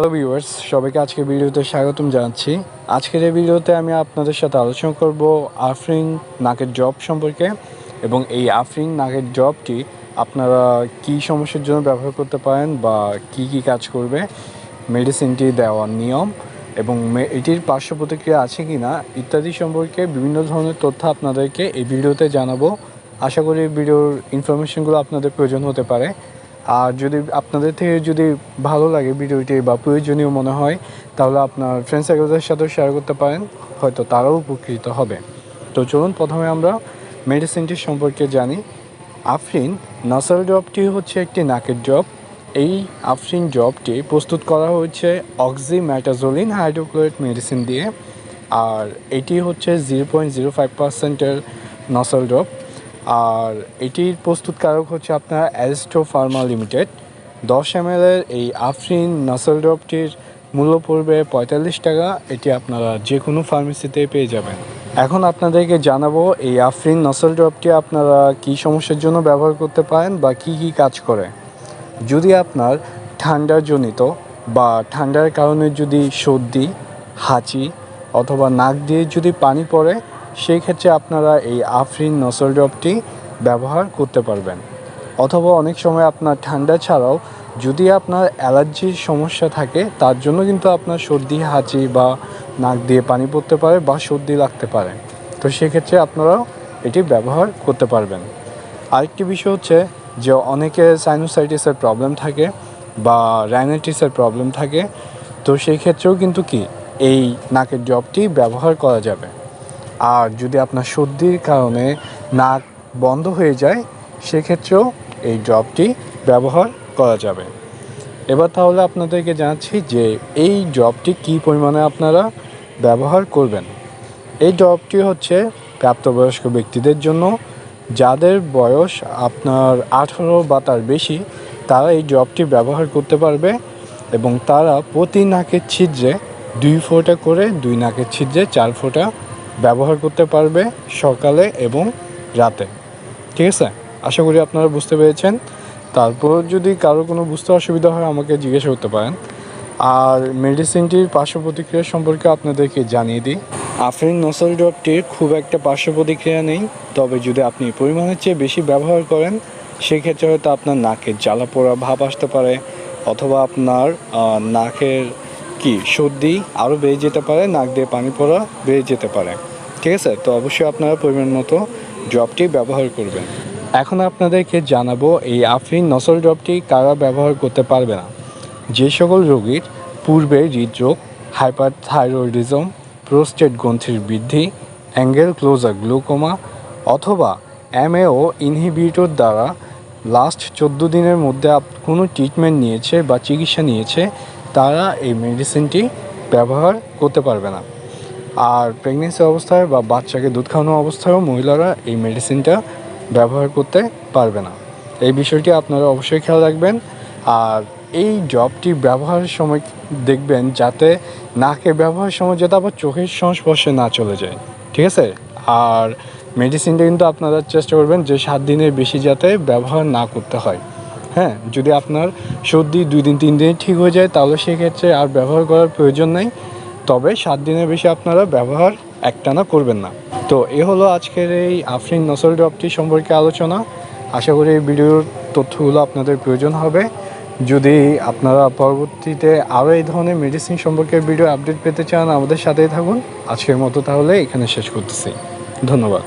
Hello viewers সবাইকে আজকের ভিডিওতে স্বাগতম জানাচ্ছি। আজকের এই ভিডিওতে আমি আপনাদের সাথে আলোচনা করব আফরিন নাকের জব সম্পর্কে এবং এই আফরিন নাকের জবটি আপনারা কী সমস্যার জন্য ব্যবহার করতে পারেন বা কি কি কাজ করবে মেডিসিনটি দেওয়ার নিয়ম এবং এটির পার্শ্ব প্রতিক্রিয়া আছে কি না ইত্যাদি সম্পর্কে বিভিন্ন ধরনের তথ্য আপনাদেরকে এই ভিডিওতে জানাব। আশা করি ভিডিওর ইনফরমেশনগুলো আপনাদের প্রয়োজন হতে পারে। আর যদি আপনাদের থেকে যদি ভালো লাগে ভিডিওটি বা প্রয়োজনীয় মনে হয়, তাহলে আপনার ফ্রেন্ড সার্কেলদের সাথেও শেয়ার করতে পারেন, হয়তো তারাও উপকৃত হবে। তো চলুন প্রথমে আমরা মেডিসিনটি সম্পর্কে জানি। আফরিন নাসাল ড্রপটি হচ্ছে একটি নাকের ড্রপ এই আফরিন ড্রপটি প্রস্তুত করা হয়েছে অক্সিম্যাটাজোলিন হাইড্রোক্লোরাইড মেডিসিন দিয়ে, আর এটি হচ্ছে জিরো পয়েন্ট জিরো ফাইভ পার্সেন্টের নসল ড্রপ আর এটির প্রস্তুতকারক হচ্ছে আপনার অ্যারিস্টো ফার্মা লিমিটেড দশ এম এর এই আফরিন নাসল ড্রপটির মূল্য পড়বে পঁয়তাল্লিশ টাকা। এটি আপনারা যে কোনো ফার্মেসিতে পেয়ে যাবেন। এখন আপনাদেরকে জানাব এই আফরিন নসল ড্রপটি আপনারা কী সমস্যার জন্য ব্যবহার করতে পারেন বা কি কি কাজ করে। যদি আপনার ঠান্ডার জনিত বা ঠান্ডার কারণে যদি সর্দি, হাঁচি অথবা নাক দিয়ে যদি পানি পড়ে সেই ক্ষেত্রে আপনারা এই আফরিন নসল ড্রপটি ব্যবহার করতে পারবেন। অথবা অনেক সময় আপনার ঠান্ডা ছাড়াও যদি আপনার অ্যালার্জির সমস্যা থাকে, তার জন্য কিন্তু আপনার সর্দি, হাঁচি বা নাক দিয়ে পানি পড়তে পারে বা সর্দি লাগতে পারে। তো সেক্ষেত্রে আপনারাও এটি ব্যবহার করতে পারবেন। আরেকটি বিষয় হচ্ছে যে অনেকে সাইনোসাইটিসের প্রবলেম থাকে বা রাইনাইটিসের প্রবলেম থাকে। তো সেই ক্ষেত্রেও কিন্তু কি, এই নাকের ড্রপটি ব্যবহার করা যাবে। আর যদি আপনার সর্দির কারণে নাক বন্ধ হয়ে যায়, সেক্ষেত্রেও এই ড্রপটি ব্যবহার করা যাবে। এবার তাহলে আপনাদেরকে জানাচ্ছি যে এই ড্রপটি কী পরিমাণে আপনারা ব্যবহার করবেন। এই ড্রপটি হচ্ছে প্রাপ্তবয়স্ক ব্যক্তিদের জন্য। যাদের বয়স আপনার আঠারো বা তার বেশি, তারা এই ড্রপটি ব্যবহার করতে পারবে এবং তারা প্রতি নাকের ছিদ্রে দুই ফোঁটা করে, দুই নাকের ছিদ্রে চার ফোঁটা ব্যবহার করতে পারবে সকালে এবং রাতে। ঠিক আছে? আশা করি আপনারা বুঝতে পেরেছেন। তারপর যদি কারও কোনো বুঝতে অসুবিধা হয়, আমাকে জিজ্ঞেস করতে পারেন। আর মেডিসিনটির পার্শ্ব প্রতিক্রিয়া সম্পর্কে আপনাদেরকে জানিয়ে দিই। আফরিন নসল ড্রপটির খুব একটা পার্শ্ব প্রতিক্রিয়া নেই, তবে যদি আপনি পরিমাণের চেয়ে বেশি ব্যবহার করেন, সেক্ষেত্রে হয়তো আপনার নাকের জ্বালা পোড়া ভাব আসতে পারে, অথবা আপনার নাকের কি সর্দি আরও বেড়ে যেতে পারে, নাক দিয়ে পানি পড়া বেড়ে যেতে পারে। ঠিক আছে? তো অবশ্যই আপনারা পরিমাণ মতো ড্রপটি ব্যবহার করবেন। এখন আপনাদেরকে জানাব এই আফরিন নসল ড্রপটি কারা ব্যবহার করতে পারবে না। যে সকল রোগীর পূর্বে হৃদরোগ হাইপারথাইরয়েডিজম প্রোস্টেট গ্রন্থির বৃদ্ধি অ্যাঙ্গেল ক্লোজার গ্লুকোমা অথবা এমএও ইনহিবিটর দ্বারা লাস্ট চোদ্দ দিনের মধ্যে কোনো ট্রিটমেন্ট নিয়েছে বা চিকিৎসা নিয়েছে, তারা এই মেডিসিনটি ব্যবহার করতে পারবে না। আর প্রেগনেন্সি অবস্থায় বা বাচ্চাকে দুধ খাওয়ানো অবস্থায়ও মহিলারা এই মেডিসিনটা ব্যবহার করতে পারবে না। এই বিষয়টি আপনারা অবশ্যই খেয়াল রাখবেন। আর এই জবটি ব্যবহারের সময় দেখবেন যাতে নাকে ব্যবহারের সময় যাতে আবার চোখের সংস্পর্শে না চলে যায়। ঠিক আছে? আর মেডিসিনটা কিন্তু আপনারা চেষ্টা করবেন যে সাত দিনের বেশি যাতে ব্যবহার না করতে হয়। হ্যাঁ? যদি আপনার সর্দি দুই দিন, তিন দিনে ঠিক হয়ে যায়, তাহলে সেক্ষেত্রে আর ব্যবহার করার প্রয়োজন নেই। তবে সাত দিনের বেশি আপনারা ব্যবহার একটানা করবেন না। তো এ হলো আজকের এই আফরিন নসল ড্রপটি সম্পর্কে আলোচনা। আশা করি এই ভিডিওর তথ্যগুলো আপনাদের প্রয়োজন হবে। যদি আপনারা পরবর্তীতে আরও এই ধরনের মেডিসিন সম্পর্কে ভিডিও আপডেট পেতে চান, আমাদের সাথেই থাকুন। আজকের মতো তাহলে এখানে শেষ করতেছি। ধন্যবাদ।